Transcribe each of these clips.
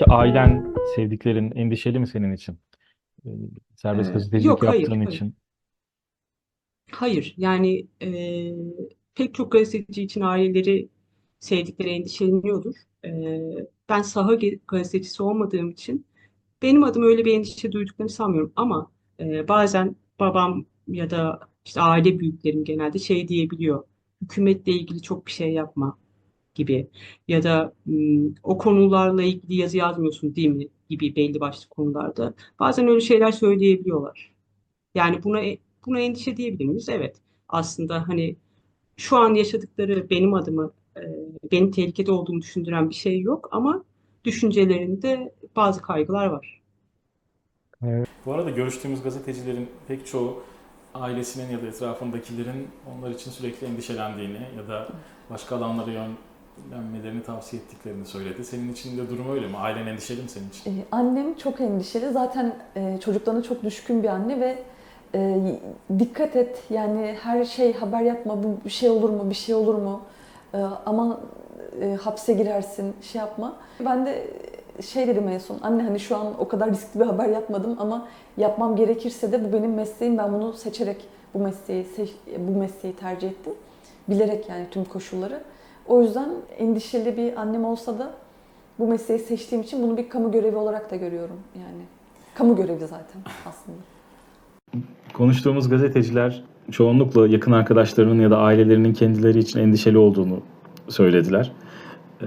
Peki ailen, sevdiklerin endişeli mi senin için? Ee, Serbest Ee, gazetecilik yok hayır yaptığın hayır. için. Hayır yani e, pek çok gazeteci için aileleri sevdikleri endişeleniyordur. E, ben saha gazetecisi olmadığım için benim adım öyle bir endişe duyduklarını sanmıyorum ama e, bazen babam ya da işte aile büyüklerim genelde şey diyebiliyor. Hükümetle ilgili çok bir şey yapma gibi ya da "Hmm, o konularla ilgili yazı yazmıyorsun değil mi gibi belli başlı konularda. Bazen öyle şeyler söyleyebiliyorlar. Yani buna buna endişe diyebilir miyiz? Evet. Aslında hani şu an yaşadıkları benim adıma e, benim tehlikede olduğumu düşündüren bir şey yok ama düşüncelerinde bazı kaygılar var. Bu arada görüştüğümüz gazetecilerin pek çoğu ailesinin ya da etrafındakilerin onlar için sürekli endişelendiğini ya da başka alanlara yönlenmelerini tavsiye ettiklerini söyledi. Senin için de durum öyle mi? Ailen endişeli mi senin için? Ee, Annem çok endişeli. Zaten e, çocuklarına çok düşkün bir anne ve e, dikkat et yani her şey haber yapma bu bir şey olur mu bir şey olur mu E, aman e, hapse girersin şey yapma. Ben de şey dedim en son anne hani şu an o kadar riskli bir haber yapmadım ama yapmam gerekirse de bu benim mesleğim ben bunu seçerek bu mesleği bu mesleği tercih ettim. Bilerek yani tüm koşulları. O yüzden endişeli bir annem olsa da bu mesleği seçtiğim için bunu bir kamu görevi olarak da görüyorum yani. Kamu görevi zaten aslında. Konuştuğumuz gazeteciler çoğunlukla yakın arkadaşlarının ya da ailelerinin kendileri için endişeli olduğunu söylediler. Ee,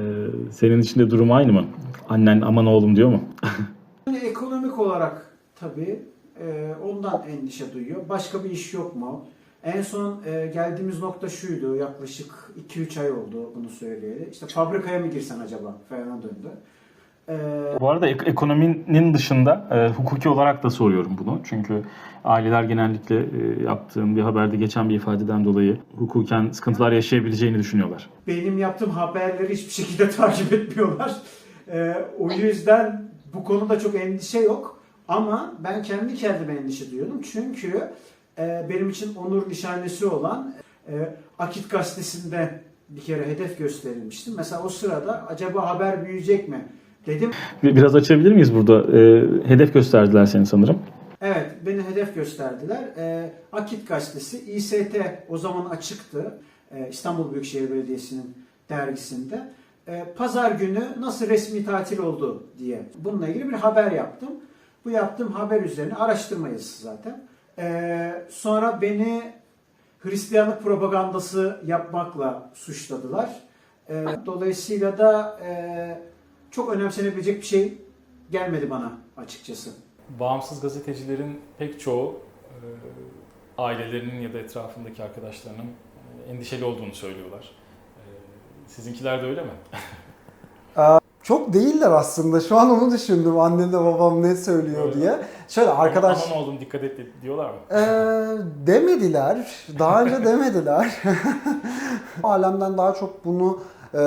senin için de durum aynı mı? Annen aman oğlum diyor mu? Yani ekonomik olarak tabii e, ondan endişe duyuyor. Başka bir iş yok mu? En son e, geldiğimiz nokta şuydu. Yaklaşık 2-3 ay oldu bunu söyleyeli. İşte fabrikaya mı girsen acaba falan döndü. E, Bu arada ek- ekonominin dışında e, hukuki olarak da soruyorum bunu. Çünkü aileler genellikle e, yaptığım bir haberde geçen bir ifadeden dolayı hukuken sıkıntılar yaşayabileceğini düşünüyorlar. benim yaptığım haberleri hiçbir şekilde takip etmiyorlar. E, o yüzden bu konuda çok endişe yok. Ama ben kendi kendime endişe duyuyordum. Çünkü e, benim için onur nişanesi olan e, Akit gazetesinde bir kere hedef gösterilmiştim. Mesela o sırada acaba haber büyüyecek mi dedim. Bir- Biraz açabilir miyiz burada? E, hedef gösterdiler seni sanırım. Evet, beni hedef gösterdiler. Ee, Akit gazetesi, İST o zaman açıktı. Ee, İstanbul Büyükşehir Belediyesi'nin dergisinde. Ee, Pazar günü nasıl resmi tatil oldu diye bununla ilgili bir haber yaptım. Bu yaptığım haber üzerine araştırma yazısı zaten. Ee, sonra beni Hristiyanlık propagandası yapmakla suçladılar. Ee, dolayısıyla da e, çok önemsenebilecek bir şey gelmedi bana açıkçası. Bağımsız gazetecilerin pek çoğu e, ailelerinin ya da etrafındaki arkadaşlarının e, endişeli olduğunu söylüyorlar. E, sizinkiler de öyle mi? Çok değiller aslında. Şu an onu düşündüm. Annemle babam ne söylüyor Öyle. diye. Şöyle arkadaş Aman oğlum dikkat et diyorlar mı? Ee, demediler. Daha önce demediler. Alemden daha çok bunu e,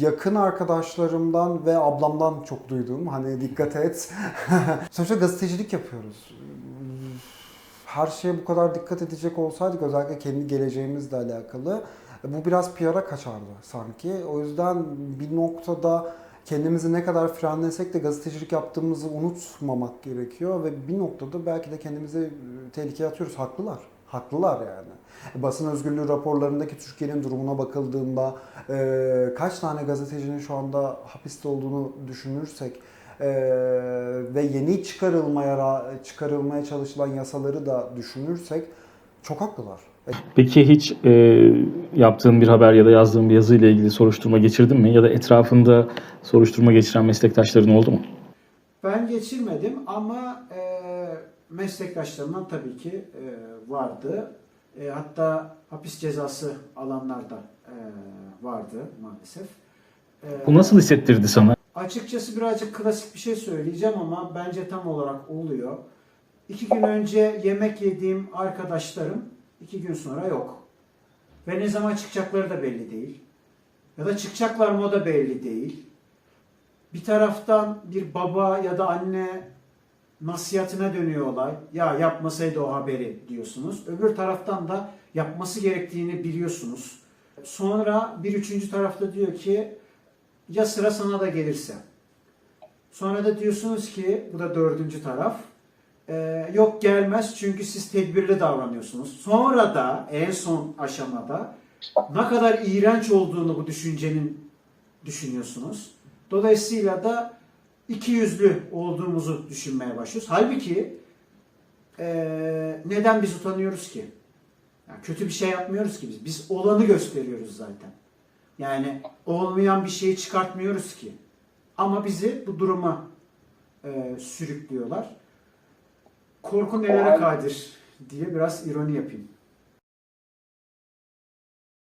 yakın arkadaşlarımdan ve ablamdan çok duydum. Hani dikkat et. Sonuçta gazetecilik yapıyoruz. Her şeye bu kadar dikkat edecek olsaydık özellikle kendi geleceğimizle alakalı bu biraz PR'a kaçardı sanki. O yüzden bir noktada kendimizi ne kadar frenlesek de gazetecilik yaptığımızı unutmamak gerekiyor ve bir noktada belki de kendimizi e, tehlikeye atıyoruz. Haklılar. Haklılar yani. Basın özgürlüğü raporlarındaki Türkiye'nin durumuna bakıldığında e, kaç tane gazetecinin şu anda hapiste olduğunu düşünürsek e, ve yeni çıkarılmaya çıkarılmaya çalışılan yasaları da düşünürsek çok haklılar. Peki hiç e, yaptığın bir haber ya da yazdığın bir yazıyla ilgili soruşturma geçirdin mi? Ya da etrafında soruşturma geçiren meslektaşların oldu mu? Ben geçirmedim ama e, meslektaşlarımdan tabii ki e, vardı. E, hatta hapis cezası alanlar da e, vardı maalesef. E, Bu nasıl hissettirdi sana? Açıkçası birazcık klasik bir şey söyleyeceğim ama bence tam olarak oluyor. İki gün önce yemek yediğim arkadaşlarım iki gün sonra yok. Ve ne zaman çıkacakları da belli değil. Ya da çıkacaklar mı o da belli değil. Bir taraftan bir baba ya da anne nasihatine dönüyor olay. Ya yapmasaydı o haberi diyorsunuz. Öbür taraftan da yapması gerektiğini biliyorsunuz. Sonra bir üçüncü tarafta diyor ki ya sıra sana da gelirse. Sonra da diyorsunuz ki bu da dördüncü taraf. E, yok gelmez çünkü siz tedbirli davranıyorsunuz. Sonra da en son aşamada ne kadar iğrenç olduğunu bu düşüncenin düşünüyorsunuz. Dolayısıyla da iki yüzlü olduğumuzu düşünmeye başlıyoruz. Halbuki e, neden biz utanıyoruz ki? Yani kötü bir şey yapmıyoruz ki biz. Biz olanı gösteriyoruz zaten. Yani olmayan bir şeyi çıkartmıyoruz ki. Ama bizi bu duruma e, sürüklüyorlar. Korku nelere kadir diye biraz ironi yapayım.